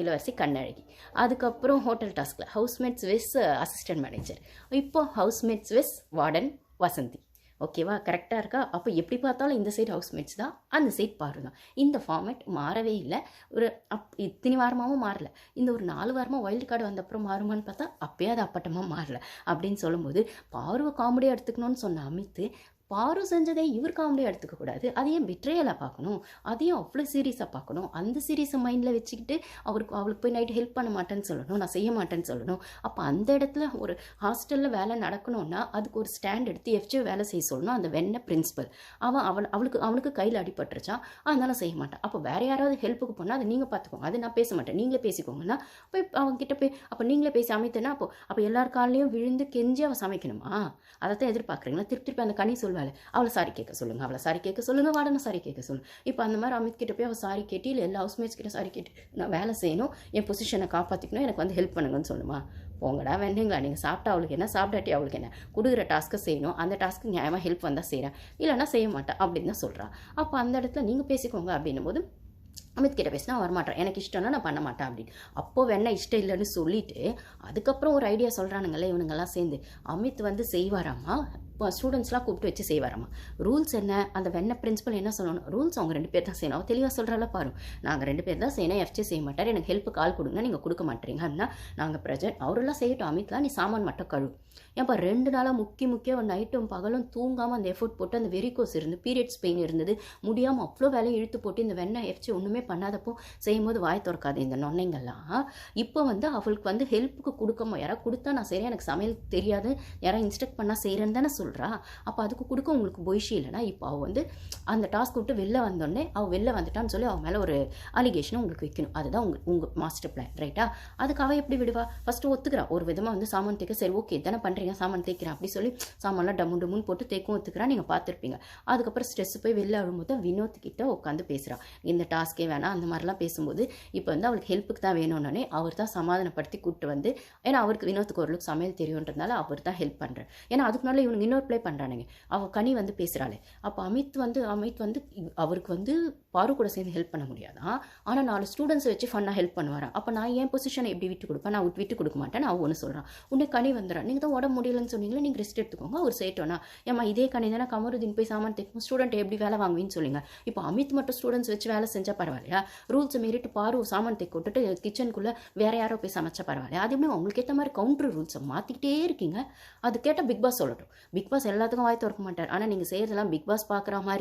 இளவரசி கண்ணழகி அதுக்கப்புறம் ஹோட்டல் டாஸ்கில் ஹவுஸ்மேட்ஸ் விஸ் அசிஸ்டன்ட் மேனேஜர் இப்போ ஹவுஸ்மேட்ஸ் விஸ் வார்டன் வசந்தி. ஓகேவா கரெக்டாக இருக்கா? அப்போ எப்படி பார்த்தாலும் இந்த சைடு ஹவுஸ்மேட்ஸ் தான் அந்த சைட் பாரு தான் இந்த ஃபார்மேட் மாறவே இல்லை. ஒரு அப் இத்தனை வாரமாகவும் மாறல. இந்த ஒரு நாலு வாரமாக வைல்டு கார்டு வந்தப்புறம் மாறுமான்னு பார்த்தா அப்பயே அது அப்பட்டமாக மாறல. அப்படின்னு சொல்லும்போது பார்வை காமெடியாக எடுத்துக்கணும்னு சொன்ன அமித்து பாரு செஞ்சதை இவர் காமெடியாக எடுத்துக்க கூடாது. அதையும் விட்ரையலாக பார்க்கணும். அதையும் அவ்வளோ சீரியஸாக பார்க்கணும். அந்த சீரியஸை மைண்டில் வச்சுக்கிட்டு அவருக்கு அவளுக்கு போய் நைட்டு ஹெல்ப் பண்ண மாட்டேன்னு சொல்லணும். நான் செய்ய மாட்டேன்னு சொல்லணும். அப்போ அந்த இடத்துல ஒரு ஹாஸ்டலில் வேலை நடக்கணும்னா அதுக்கு ஒரு ஸ்டாண்ட் எடுத்து எஃப்ஜி வேலை செய்ய சொல்லணும். அந்த வெண்ண பிரின்ஸிபல் அவன் அவன் அவளுக்கு அவனுக்கு கையில் அடிபட்டுருச்சான். அதனால செய்ய மாட்டான். அப்போ வேறு யாராவது ஹெல்ப்புக்கு போனால் அதை நீங்கள் பார்த்துக்கோங்க. அது நான் பேச மாட்டேன். நீங்களே பேசிக்கோங்கன்னா போய் அவங்ககிட்ட போய் அப்போ நீங்களே பேசி அமைத்தேன்னா அப்போ அப்போ எல்லார் காலையும் விழுந்து கெஞ்சி அவன் சமைக்கணுமா? அதை தான் எதிர்பார்க்குறீங்களா? திருப்பி திருப்பி அந்த கனி சொல்வேன் அவளை சாரி கேட்க சொல்லுங்கள் அவளை சாரி கேட்க சொல்லுங்கள் வாடனை சாரி கேட்க சொல்லுங்கள் இப்போ அந்த மாதிரி அமித் கிட்ட போய் அவள் சாரி கேட்டு இல்லை எல்லா ஹவுஸ்மேட்ஸ் கிட்ட சாரி கேட்டு நான் வேலை செய்யணும் என் பொசிஷனை காப்பாற்றிக்கணும் எனக்கு வந்து ஹெல்ப் பண்ணுங்கன்னு சொல்லுமா? போங்கடா வேணுங்களா நீங்கள் சாப்பிட்டா அவளுக்கு என்ன? சாப்பிடாட்டி அவளுக்கு என்ன? கொடுக்குற டாஸ்க்கை செய்யணும். அந்த டாஸ்க்கு நியாயமாக ஹெல்ப் வந்தால் செய்கிறேன் இல்லைன்னா செய்ய மாட்டேன் அப்படின்னு தான் சொல்கிறான் அப்போ அந்த இடத்துல நீங்கள் பேசிக்கோங்க அப்படின்னும் போது அமித் கிட்ட பேசினா வரமாட்டேன். எனக்கு இஷ்டம்னா நான் பண்ண மாட்டேன் அப்படின்னு. அப்போ வேணா இஷ்டம் இல்லைன்னு சொல்லிட்டு அதுக்கப்புறம் ஒரு ஐடியா சொல்கிறானுங்களே இவனுங்கெல்லாம் சேர்ந்து. அமித் வந்து செய்வாராமா? இப்போ ஸ்டூடெண்ட்ஸ்லாம் கூப்பிட்டு வச்சு செய்வாராமா? ரூல்ஸ் என்ன? அந்த வெண்ண பிரின்சிபல் என்ன சொல்லணும்? ரூல்ஸ் அவங்க ரெண்டு பேர் தான் செய்யணும். அவள் தெளிவாக சொல்கிறால பாரு. நாங்கள் ரெண்டு பேர் தான் செய்யணும். எஃப்ஜே செய்ய மாட்டார். எனக்கு ஹெல்ப் கால் கொடுங்க. நீங்கள் கொடுக்க மாட்டீங்க. அப்படின்னா நாங்கள் பிரஜன் அவரெல்லாம் செய்யட்டும். அமித்லாம் நீ சாமான் மட்டும் கழு. ஏன்ப்பா ரெண்டு நாளாக முக்கிய முக்கிய நைட்டும் பகலும் தூங்காமல் அந்த எஃபோர்ட் போட்டு அந்த வெரிகோஸ் இருந்து பீரியட்ஸ் பெயின் இருந்தது முடியாமல் அவ்வளோ வேலையை இழுத்து போட்டு இந்த வெண்ணெய் எஃப்ஜே ஒன்றுமே பண்ணாதப்போ செய்யும்போது வாய் திறக்காது இந்த நொன்னைங்கள்லாம் இப்போ வந்து அவளுக்கு வந்து ஹெல்ப்புக்கு கொடுக்காம யாராவது கொடுத்தா நான் செய்கிறேன் எனக்கு சமையல் தெரியாது யாராவது இன்ஸ்ட்ரக்ட் பண்ணால் செய்கிறேன்னு தானே சொல்கிறா அப்போ அதுக்கு கொடுக்க உங்களுக்கு பொய்ஷி இல்லைனா இப்போ அவள் வந்து அந்த டாஸ்க் விட்டு வெளில வந்தோடனே அவள் வெளில வந்துட்டான்னு சொல்லி அவன் மேலே ஒரு அலிகேஷனை உங்களுக்கு வைக்கணும். அதுதான் உங்கள் உங்கள் மாஸ்டர் பிளான் ரைட்டா அதுக்கு அவள் எப்படி விடுவா? ஃபஸ்ட்டு ஒத்துக்கிறா. ஒரு விதமாக வந்து சாமான் தேய்க்க சரி ஓகே தானே பண்ணுறீங்க சாமான் தேய்க்கிறேன் அப்படி சொல்லி சாமான்லாம் டம்மு டம்முன்னு போட்டு தேய்க்கும் ஒத்துக்கிறா. நீங்கள் பார்த்துருப்பீங்க. அதுக்கப்புறம் ஸ்ட்ரெஸ் போய் வெளில வரும்போது வினோத் கிட்ட உட்காந்து பேசுகிறா இந்த டாஸ்க்கே வேணாம் அந்த மாதிரிலாம் பேசும்போது இப்போ வந்து அவளுக்கு ஹெல்ப்புக்கு தான் வேணும்னே அவர் தான் சமாதானப்படுத்தி கூப்பிட்டு வந்து ஏன்னா அவருக்கு வினோத்துக்கு ஓரளவுக்கு சமையல் தெரியுன்றதுனால அவர் தான் ஹெல்ப் பண்ணுறார் ஏன்னா அதுக்கு முன்னாடி இவனுக்கு இன்னொரு ப்ளே பண்ணுறானுங்க அவள் கனி வந்து பேசுகிறாளே அப்போ அமித் வந்து அமித் வந்து அவருக்கு வந்து பாரு கூட சேர்ந்து ஹெல்ப் பண்ண முடியாதான் ஆனால் நாலு ஸ்டூடெண்ட்ஸ் வச்சு ஃபன்னாக ஹெல்ப் பண்ணுவாரான் அப்போ நான் என் பொசிஷனை எப்படி விட்டு கொடுப்பேன்? நான் விட்டு கொடுக்க மாட்டேன் நான் ஒன்று சொல்கிறான் உன்னை கனி வந்துடுறான் நீங்கள் தான் உடம்பு முடியலன்னு சொன்னீங்களே நீங்கள் ரெஸ்ட் எடுத்துக்கோங்க. அவர் சேட்டோனா ஏமா இதே கனி தானே கமருதீன் போய் சாமான் தைக்கும் ஸ்டூடெண்ட் எப்படி வேலை வாங்குவீன்னு சொல்லுங்க. இப்போ அமித் மட்டும் ஸ்டூடெண்ட்ஸ் வச்சு வேலை செஞ்சால் பரவாயில்ல. பரவாயில்லையா? ரூல்ஸ் மீறிட்டு பாரு சாமான் தைக்க விட்டுட்டு கிச்சனுக்குள்ளே வேற யாரோ போய் சமைச்சா பரவாயில்லையா? அது மாதிரி உங்களுக்கு ஏற்ற மாதிரி கவுண்டர் ரூல்ஸை மாற்றிக்கிட்டே இருக்கீங்க. அது கேட்டால் பிக் பாஸ் சொல்லட்டும். பிக் பாஸ் எல்லாத்துக்கும் வாய் திறக்க மாட்டார். ஆனால் நீங்கள் செய்கிறதெல்லாம் பிக் பாஸ் பார்க்குற மாதிரி